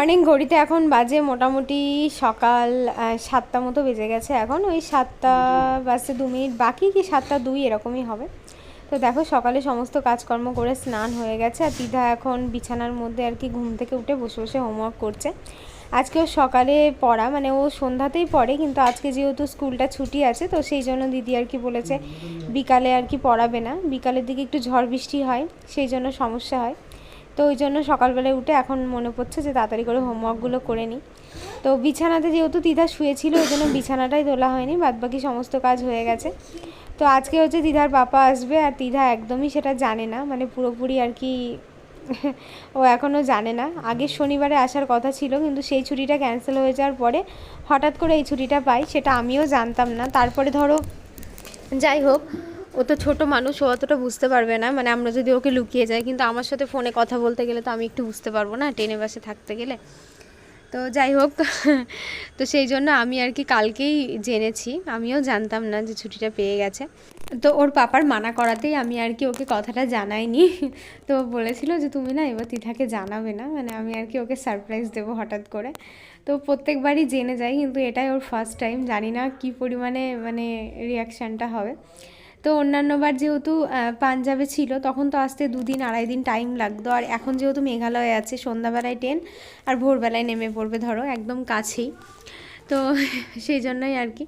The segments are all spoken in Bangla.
মর্নিং ঘড়িতে এখন বাজে মোটামুটি সকাল সাতটা মতো বেজে গেছে এখন। ওই সাতটা বাজতে দু মিনিট বাকি কি সাতটা দুই এরকমই হবে। তো দেখো সকালে সমস্ত কাজকর্ম করে স্নান হয়ে গেছে আর দিদা এখন বিছানার মধ্যে আর কি ঘুম থেকে উঠে বসে বসে হোমওয়ার্ক করছে। আজকে ও সকালে পড়া মানে ও সন্ধ্যাতেই পড়ে কিন্তু আজকে যেহেতু স্কুলটা ছুটি আছে, তো সেই জন্য দিদি আর কি বলেছে বিকালে আর কি পড়াবে না। বিকালের দিকে একটু ঝড় বৃষ্টি হয়, সেই জন্য সমস্যা হয়। তো ওই জন্য সকালবেলায় উঠে এখন মনে পড়ছে যে তাড়াতাড়ি করে হোমওয়ার্কগুলো করে নিই। তো বিছানাতে যেহেতু দিদা শুয়েছিল, ওই জন্য বিছানাটাই তোলা হয়নি, বাদবাকি সমস্ত কাজ হয়ে গেছে। তো আজকে হচ্ছে দিদার পাপা আসবে, আর দিদা একদমই সেটা জানে না মানে পুরোপুরি আর কি ও এখনও জানে না। আগের শনিবারে আসার কথা ছিল, কিন্তু সেই ছুটিটা ক্যান্সেল হয়ে যাওয়ার পরে হঠাৎ করে এই ছুটিটা পাই, সেটা আমিও জানতাম না। তারপরে ধরো, যাই হোক ও তো ছোটো মানুষ, ও অতটা বুঝতে পারবে না। মানে আমরা যদি ওকে লুকিয়ে যাই, কিন্তু আমার সাথে ফোনে কথা বলতে গেলে তো আমি একটু বুঝতে পারব না টেনে বাসে থাকতে গেলে। তো যাই হোক, তো সেই জন্য আমি আর কি কালকেই জেনেছি। আমিও জানতাম না যে ছুটিটা পেয়ে গেছে। তো ওর পাপার মানা করাতেই আমি আর কি ওকে কথাটা জানাইনি। তো বলেছিল যে, তুমি না এবার তিথাকে জানাবে না। মানে আমি আর কি ওকে সারপ্রাইজ দেবো হঠাৎ করে। তো প্রত্যেকবারই জেনে যাই, কিন্তু এটাই ওর ফার্স্ট টাইম জানি না কী পরিমাণে মানে রিয়াকশানটা হবে। তো অন্যান্যবার যেহেতু পাঞ্জাবে ছিল, তখন তো আসতে দুদিন, আড়াই দিন টাইম লাগতো। আর এখন যেহেতু মেঘালয়ে আছে, সন্ধ্যাবেলায় ট্রেন আর ভোরবেলায় নেমে পড়বে, ধরো, একদম কাছেই। তো সেই জন্যই আর কি।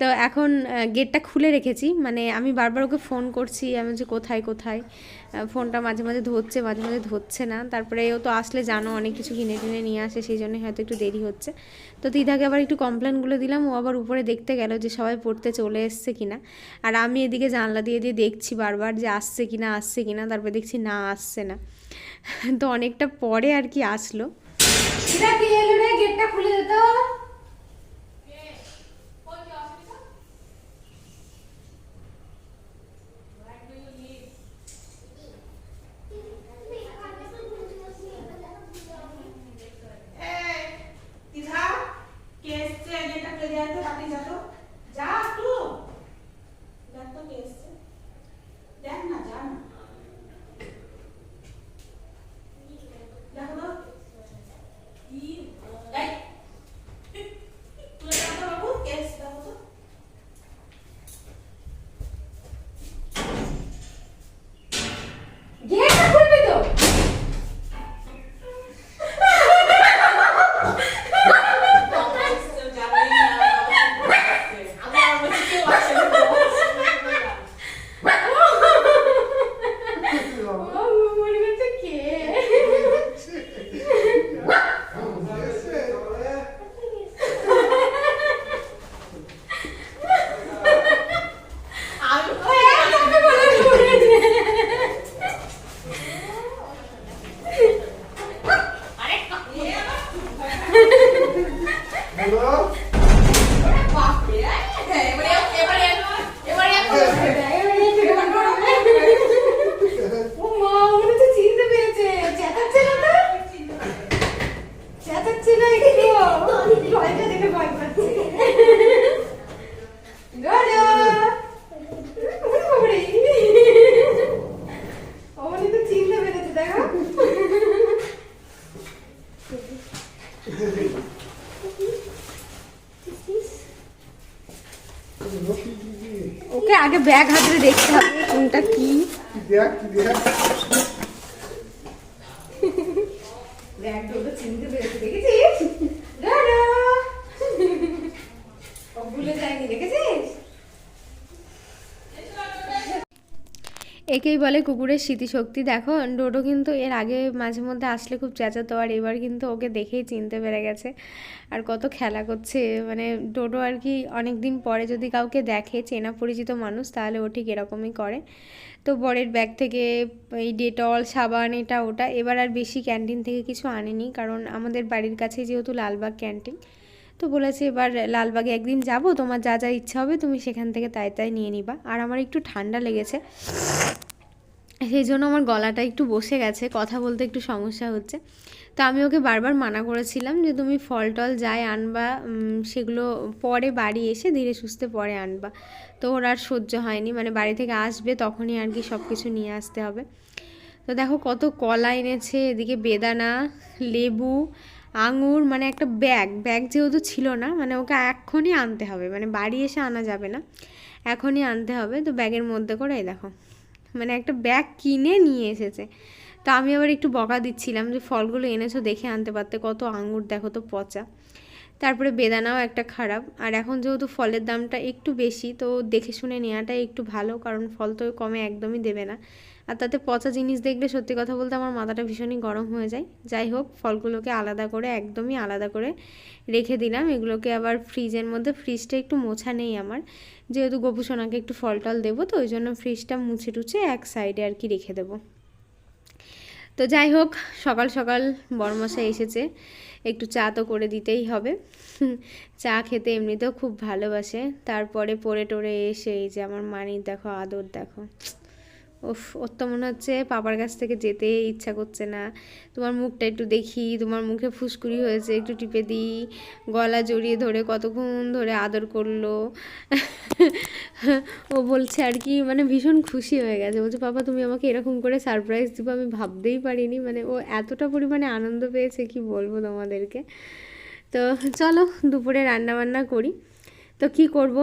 তো এখন গেটটা খুলে রেখেছি। মানে আমি বারবার ওকে ফোন করছি, আমি যে কোথায় কোথায়? ফোনটা মাঝে মাঝে ধরছে, মাঝে মাঝে ধরছে না। তারপরে ও তো আসলে জানো, অনেক কিছু কিনে টিনে নিয়ে আসে, সেই জন্যই হয়তো একটু দেরি হচ্ছে। তো দিদাকে আবার একটু কমপ্লেনগুলো দিলাম। ও আবার উপরে দেখতে গেল যে সবাই পড়তে চলে এসছে কিনা। আর আমি এদিকে জানলা দিয়ে দিয়ে দেখছি বারবার যে আসছে কিনা আসছে কিনা। তারপরে দেখছি, না, আসছে না। তো অনেকটা পরে আর কি আসলো। গেটটা খুলে দিত লেনটা ফেলে আয় তো? বাকি যা তো। যা একটু দেখ তো কে এসেছে। দেখ না, যা না। ব্যাগ হাতে দেখতে হবে কোনটা কি ব্যাগ দুটো চিনতে পেরেছে দেখেছিস দাদা ও ভুলে যায়নি দেখেছিস একেই বলে কুকুরের স্মৃতিশক্তি, দেখো, ডোডো কিন্তু এর আগে মাঝে মধ্যে আসলে খুব চেঁচাতো আর এবার কিন্তু ওকে দেখেই চিনতে পেরে গেছে। আর কত খেলা করছে মানে ডোডো আর কি অনেক দিন পরে যদি কাউকে দেখে চেনা পরিচিত মানুষ, তাহলে ও ঠিক এরকমই করে। তো বরের ব্যাগ থেকে এই ডেটল, সাবান, এটা, ওটা, এবার আর বেশি ক্যান্টিন থেকে কিছু আনেনি, কারণ আমাদের বাড়ির কাছে যেহেতু লালবাগ ক্যান্টিন। তো বলেছে এবার লালবাগে একদিন যাব, তোমার যা যা ইচ্ছা হবে তুমি সেখান থেকে তাই তাই নিয়ে নিবা। আর আমার একটু ঠান্ডা লেগেছে। সেই জন্য আমার গলাটা একটু বসে গেছে, কথা বলতে একটু সমস্যা হচ্ছে। তো আমি ওকে বারবার মানা করেছিলাম যে, তুমি ফল টল যাই আনবা সেগুলো পরে বাড়ি এসে ধীরে সুস্থে পরে আনবা। তো ওর আর সহ্য হয়নি মানে বাড়ি থেকে আসবে তখনই আর কি সব কিছু নিয়ে আসতে হবে। তো দেখো কত কলা এনেছে, এদিকে বেদানা, লেবু, আঙুর মানে একটা ব্যাগ ব্যাগ যেহেতু ছিল না মানে ওকে এক্ষুনি আনতে হবে মানে বাড়ি এসে আনা যাবে না, এখনই আনতে হবে। তো ব্যাগের মধ্যে করে এই দেখো। মানে একটা ব্যাগ কিনে নিয়ে এসেছে। তো আমি আবার একটু বকা দিচ্ছিলাম যে ফলগুলো এনেছো দেখে আনতে পারতে, কত আঙুর, দেখো তো পচা। তারপরে বেদানাও একটা খারাপ। আর এখন যেহেতু ফলের দামটা একটু বেশি, তো দেখে শুনে নেওয়াটাই একটু ভালো, কারণ ফল তো কমে একদমই দেবে না। আর তাতে পচা জিনিস দেখলে সত্যি কথা বলতে আমার মাথাটা ভীষণই গরম হয়ে যায়। যাই হোক, ফলগুলোকে আলাদা করে, একদমই আলাদা করে রেখে দিলাম। এগুলোকে আবার ফ্রিজের মধ্যে, ফ্রিজটা একটু মোছা নেই আমার। যেহেতু গোপুসোনাকে একটু ফল টল দেবো, তো ওই জন্য ফ্রিজটা মুছে টুছে এক সাইডে আর কি রেখে দেবো। তো যাই হোক, সকাল সকাল বড়মশাই এসেছে। একটু চা তো করে দিতেই হবে। চা খেতে এমনিতেও খুব ভালোবাসে। তারপরে পড়ে টরে এসে এই যে আমার মানির দেখো, আদর দেখো। উফ, ওর তো মনে হচ্ছে পাপার কাছ থেকে যেতে ইচ্ছা করছে না। তোমার মুখটা একটু দেখি, তোমার মুখে ফুসকুড়ি হয়েছে, একটু টিপে দিই। গলা জড়িয়ে ধরে কতক্ষণ ধরে আদর করল। ও বলছে আর কি মানে ভীষণ খুশি হয়ে গেছে। বলছে, পাপা, তুমি আমাকে এরকম করে সারপ্রাইজ দিবো, আমি ভাবতেই পারিনি। মানে ও এতটা পরিমাণে আনন্দ পেয়েছে, কি বলব তোমাদেরকে। তো চলো, দুপুরে রান্না বান্না করি। তো কি করব?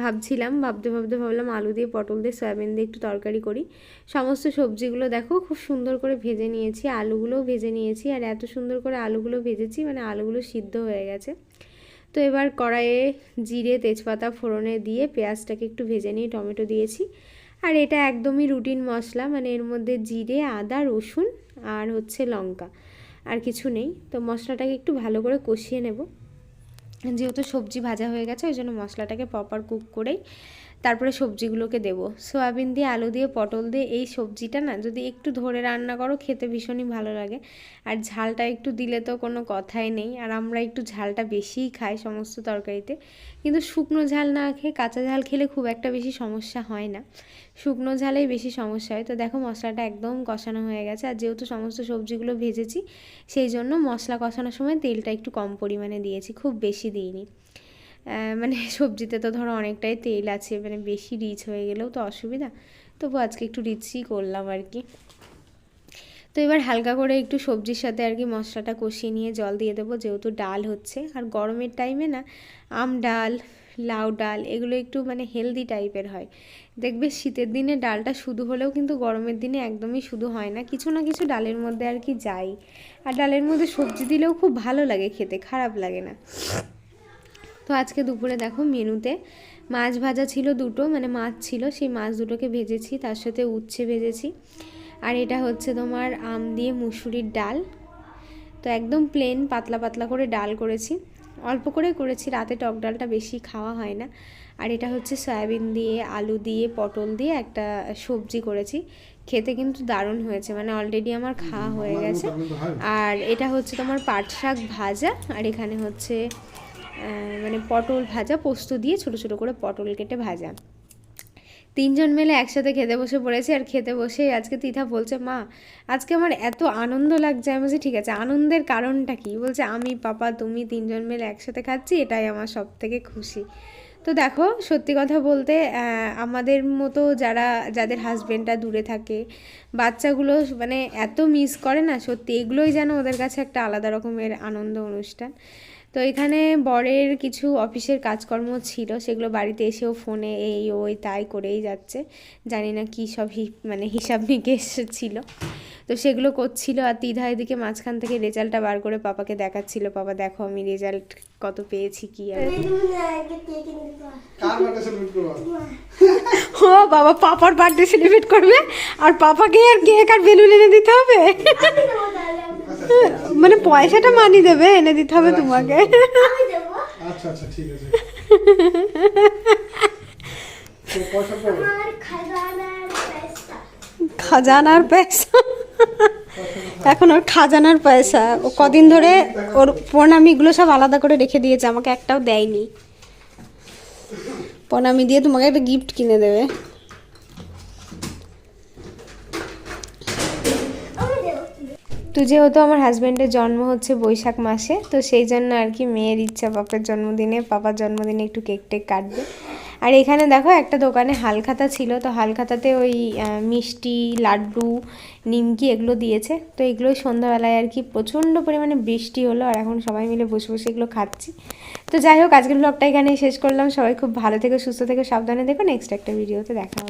ভাবছিলাম, ভাবতে ভাবতে ভাবলাম আলু দিয়ে, পটল দিয়ে, সয়াবিন দিয়ে একটু তরকারি করি। সমস্ত সবজিগুলো দেখো, খুব সুন্দর করে ভেজে নিয়েছি, আলুগুলোও ভেজে নিয়েছি, আর এত সুন্দর করে আলুগুলো ভেজেছি মানে আলুগুলো সিদ্ধ হয়ে গেছে। তো এবার কড়াইয়ে জিরে, তেজপাতা, ফোড়নে দিয়ে পেঁয়াজটাকে একটু ভেজে নিয়ে টমেটো দিয়েছি। আর এটা একদমই রুটিন মশলা মানে এর মধ্যে জিরে, আদা, রসুন আর হচ্ছে লঙ্কা, আর কিছু নেই। তো মশলাটাকে একটু ভালো করে কষিয়ে নেব। যেহেতু সবজি ভাজা হয়ে গেছে ওই জন্য মশলাটাকে প্রপার কুক করেই তারপরে সবজিগুলোকে দেবো। সোয়াবিন দিয়ে, আলু দিয়ে, পটল দিয়ে এই সবজিটা না যদি একটু ধরে রান্না করো, খেতে ভীষণই ভালো লাগে। আর ঝালটা একটু দিলে তো কোনো কথাই নেই। আর আমরা একটু ঝালটা বেশিই খাই সমস্ত তরকারিতে। কিন্তু শুকনো ঝাল না খেয়ে কাঁচা ঝাল খেলে খুব একটা বেশি সমস্যা হয় না। শুকনো ঝালেই বেশি সমস্যা হয়। তো দেখো মশলাটা একদম কষানো হয়ে গেছে। আর যেহেতু সমস্ত সবজিগুলো ভেজেছি, সেই জন্য মশলা কষানোর সময় তেলটা একটু কম পরিমাণে দিয়েছি। খুব বেশি দিইনি। মানে সবজিতে তো ধরো অনেকটাই তেল আছে মানে বেশি রিচ হয়ে গেলেও তো অসুবিধা। তবু আজকে একটু রিচই করলাম আর কি। তো এবার হালকা করে একটু সবজির সাথে আর কি মশলাটা কষিয়ে নিয়ে জল দিয়ে দেবো, যেহেতু ডাল হচ্ছে। আর গরমের টাইমে না, আম ডাল, লাউ ডাল, এগুলো একটু মানে হেলদি টাইপের হয়। দেখবে শীতের দিনে ডালটা শুধু হলেও কিন্তু গরমের দিনে একদমই শুধু হয় না, কিছু না কিছু ডালের মধ্যে আর কি যাই আর ডালের মধ্যে সবজি দিলেও খুব ভালো লাগে খেতে, খারাপ লাগে না। তো আজকে দুপুরে দেখো মেনুতে মাছ ভাজা ছিল দুটো মানে মাছ ছিল সেই মাছ দুটোকে ভেজেছি তার সাথে উচ্ছে ভেজেছি। আর এটা হচ্ছে তোমার আম দিয়ে মুসুরির ডাল। তো একদম প্লেন পাতলা পাতলা করে ডাল করেছি। অল্প করে করেছি রাতে টক ডালটা বেশি খাওয়া হয় না। আর এটা হচ্ছে সয়াবিন দিয়ে আলু দিয়ে পটল দিয়ে একটা সবজি করেছি। খেতে কিন্তু দারুণ হয়েছে মানে অলরেডি আমার খাওয়া হয়ে গেছে। আর এটা হচ্ছে তোমার পাট শাক ভাজা আর এখানে হচ্ছে মানে পটল ভাজা, পোস্ত দিয়ে ছোট ছোট করে পটল কেটে ভাজা। তিনজন মিলে একসাথে খেতে বসে পড়েছি আর খেতে বসে আজকে তিথা বলছে, মা, আজকে আমার এত আনন্দ লাগছে। আমি বলছি, ঠিক আছে, আনন্দের কারণটা কি? বলছে, আমি, পাপা, তুমি তিনজন মিলে একসাথে খাচ্ছি, এটাই আমার সব থেকে খুশি। তো দেখো, সত্যি কথা বলতে আমাদের মতো যারা, যাদের হাজবেন্ডটা দূরে থাকে, বাচ্চাগুলো মানে এত মিস করে না, সত্যি, এগুলোই যেন ওদের কাছে একটা আলাদা রকমের আনন্দ অনুষ্ঠান। তো এখানে বরের কিছু অফিসের কাজকর্ম ছিল সেগুলো বাড়িতে এসেও ফোনে এই ওই তাই করেই যাচ্ছে। জানি না কী সব হি মানে হিসাব নিকেশ ছিল। তো সেগুলো করছিল আর তিধা এদিকে মাঝখান থেকে রেজাল্টটা বার করে পাপাকে দেখাচ্ছিল। পাপা দেখো আমি রেজাল্ট কত পেয়েছি কি আর? ও বাবা পাপার বার্থডে সেলিব্রেট করবে? আর পাপাকে আর কেক আর বেলুন এনে দিতে হবে? মানে পয়সাটা মানি দেবে এনে দিতে হবে তোমাকে। আচ্ছা আচ্ছা ঠিক আছে। তো পয়সা পাবো খাজানার পয়সা। এখন ওর খাজানার পয়সা। ও কদিন ধরে ওর প্রণামীগুলো সব আলাদা করে রেখে দিয়েছে আমাকে একটাও দেয়নি। প্রণামী দিয়ে তোমাকে একটা গিফট কিনে দেবে। তো যেহেতু আমার হাজব্যান্ডের জন্ম হচ্ছে বৈশাখ মাসে, তো সেই জন্য আর কি মেয়ের ইচ্ছা বাপের জন্মদিনে পাপার জন্মদিনে একটু কেক টেক কাটবে। আর এখানে দেখো একটা দোকানে হালখাতা ছিল, তো হালখাতাতে ওই মিষ্টি, লাড্ডু, নিমকি এগুলো দিয়েছে। তো এগুলো সন্ধ্যাবেলায় আর কি প্রচণ্ড পরিমাণে বৃষ্টি হলো আর এখন সবাই মিলে বসে বসে এগুলো খাচ্ছি। তো যাই হোক, আজকের ব্লগটা এখানেই শেষ করলাম। সবাই খুব ভালো থেকে, সুস্থ থেকে, সাবধানে দেখো নেক্সট একটা ভিডিওতে দেখা